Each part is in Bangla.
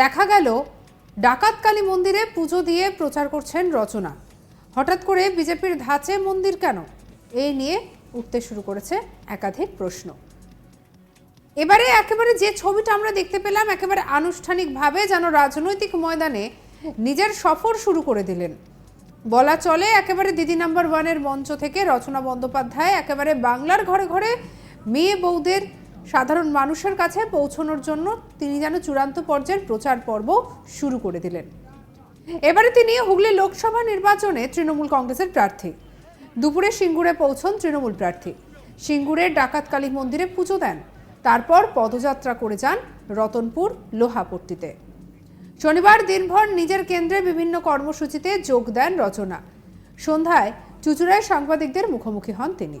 দেখা গেল ডাকাতকালী মন্দিরে পুজো দিয়ে প্রচার করছেন রচনা। হঠাৎ করে বিজেপির ধাঁচে মন্দির কেন? এই নিয়ে উঠতে শুরু করেছে একাধিক প্রশ্ন। এবারে একেবারে যে ছবিটা আমরা দেখতে পেলাম, একেবারে আনুষ্ঠানিকভাবে যেন রাজনৈতিক ময়দানে নিজের সফর শুরু করে দিলেন। বলা চলে, একেবারে দিদি নাম্বার ওয়ানের মঞ্চ থেকে রচনা বন্দ্যোপাধ্যায়, একেবারে বাংলার ঘরে ঘরে মেয়ে বউদের সাধারণ মানুষের কাছে পৌঁছানোর জন্য তিনি যেন চূড়ান্ত পর্যায়ের প্রচার পর্ব শুরু করে দিলেন। এবারে তিনি হুগলি লোকসভা নির্বাচনে তৃণমূল কংগ্রেসের প্রার্থী। দুপুরে সিঙ্গুরে পৌঁছন তৃণমূল প্রার্থী। সিঙ্গুরের ডাকাতকালী মন্দিরে পুজো দেন। তারপর পদযাত্রা করে যান রতনপুর লোহাপট্টিতে। শনিবার দিনভর নিজের কেন্দ্রে বিভিন্ন কর্মসূচিতে যোগ দেন রচনা। সন্ধ্যায় চুচুড়ায় সাংবাদিকদের মুখোমুখি হন তিনি।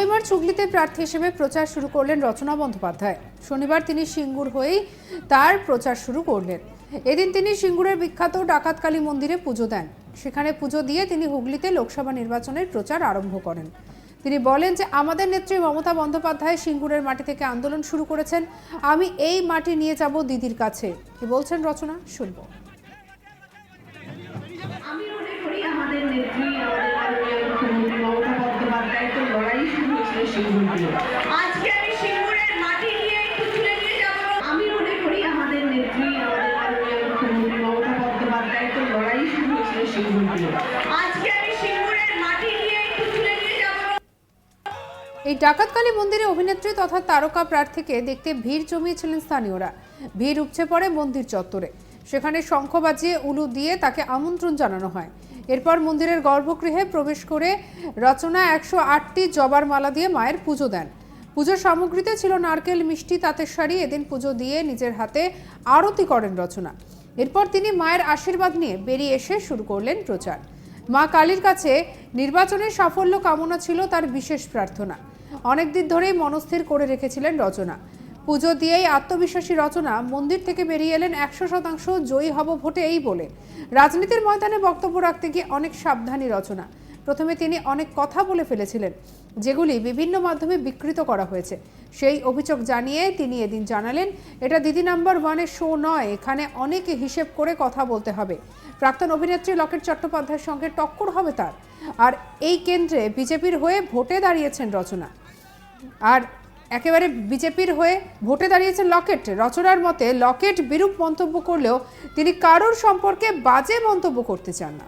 ষোলোই মার্চ হুগলিতে প্রার্থী হিসেবে প্রচার শুরু করলেন রচনা বন্দ্যোপাধ্যায়। শনিবার তিনি সিঙ্গুর হয়েই তার প্রচার শুরু করলেন। এদিন তিনি সিঙ্গুরের বিখ্যাত ডাকাতকালী মন্দিরে পুজো দেন। সেখানে পুজো দিয়ে তিনি হুগলিতে লোকসভা নির্বাচনের প্রচার আরম্ভ করেন। তিনি বলেন যে, আমাদের নেত্রী মমতা বন্দ্যোপাধ্যায় সিঙ্গুরের মাটি থেকে আন্দোলন শুরু করেছেন। আমি এই মাটি নিয়ে যাব দিদির কাছে। কি বলছেন রচনা? শুনব। এই ডাকাতকালী মন্দিরে অভিনেত্রী তথা তারকা প্রার্থীকে দেখতে ভিড় জমিয়েছিলেন স্থানীয়রা। ভিড় উপচে পড়ে মন্দির চত্বরে। সেখানে শঙ্খ বাজিয়ে উলু দিয়ে তাকে আমন্ত্রণ জানানো হয়। এরপর মন্দিরের গর্ভগৃহে প্রবেশ করে রচনা একশো আটটি জবার মালা দিয়ে মায়ের পুজো দেন। পুজোর সামগ্রীতে ছিল নারকেল, মিষ্টি, তাঁতের শাড়ি, এদিন পুজো দিয়ে নিজের হাতে আরতি করেন রচনা। এরপর তিনি মায়ের আশীর্বাদ নিয়ে বেরিয়ে এসে শুরু করলেন প্রচার। মা কালীর কাছে নির্বাচনের সাফল্য কামনা ছিল তার বিশেষ প্রার্থনা। অনেকদিন ধরেই মনস্থির করে রেখেছিলেন রচনা। পুজো দিয়েই আত্মবিশ্বাসী রচনা, মন্দির থেকে বেরিয়ে এলেন একশো শতাংশ জয়ী হব ভোটে এই বলে। রাজনীতির ময়দানে বক্তব্য রাখতে গিয়ে অনেক সাবধানী রচনা। প্রথমে তিনি অনেক কথা বলে ফেলেছিলেন, যেগুলি বিভিন্ন মাধ্যমে বিকৃত করা হয়েছে। সেই অভিযোগ জানিয়ে তিনি এদিন জানালেন, এটা দিদি নাম্বার ওয়ানের শো নয়, এখানে অনেক হিসেব করে কথা বলতে হবে। প্রাক্তন অভিনেত্রী লকেট চট্টোপাধ্যায়ের সঙ্গে টক্কর হবে তার। আর এই কেন্দ্রে বিজেপির হয়ে ভোটে দাঁড়িয়েছেন রচনা। আর একেবারে বিজেপির হয়ে ভোটে দাঁড়িয়েছেন লকেট। রচনার মতে, লকেট বিরূপ মন্তব্য করলেও তিনি কারোর সম্পর্কে বাজে মন্তব্য করতে চান না।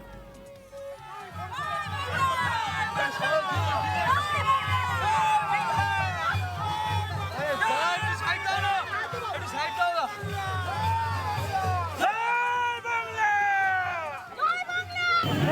죽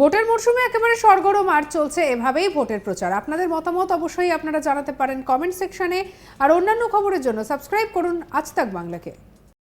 ভোটের মরশুমে একেবারে সরগরম আর চলছে এভাবেই ভোটের প্রচার। আপনাদের মতামত অবশ্যই আপনারা জানাতে পারেন কমেন্ট সেকশনে। আর অন্যান্য খবরের জন্য সাবস্ক্রাইব করুন আজ তাক বাংলাকে।